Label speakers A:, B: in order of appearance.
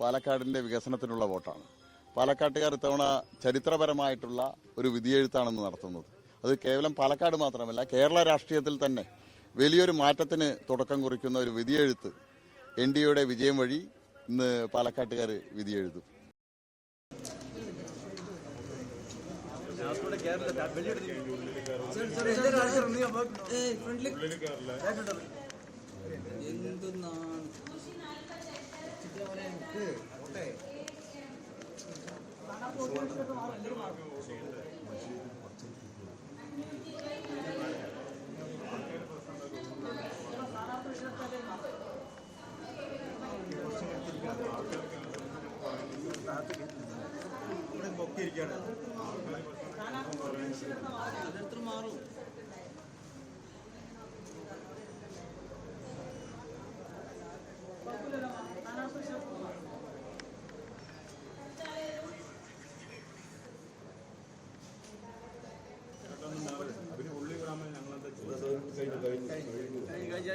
A: പാലക്കാടിന്റെ വികസനത്തിനുള്ള വോട്ടാണ്. പാലക്കാട്ടുകാർ ഇത്തവണ ചരിത്രപരമായിട്ടുള്ള ഒരു വിധിയെഴുത്താണ് നടത്തുന്നത്. അത് കേവലം പാലക്കാട് മാത്രമല്ല കേരള രാഷ്ട്രീയത്തിൽ തന്നെ വലിയൊരു മാറ്റത്തിന് തുടക്കം കുറിക്കുന്ന ഒരു വിധിയെഴുത്ത് എൻ ഡി എയുടെ വിജയം വഴി ഇന്ന് പാലക്കാട്ടുകാർ വിധിയെഴുതും.
B: ഇവിടെ ബൊക്കിയിരിക്കുകയാണ്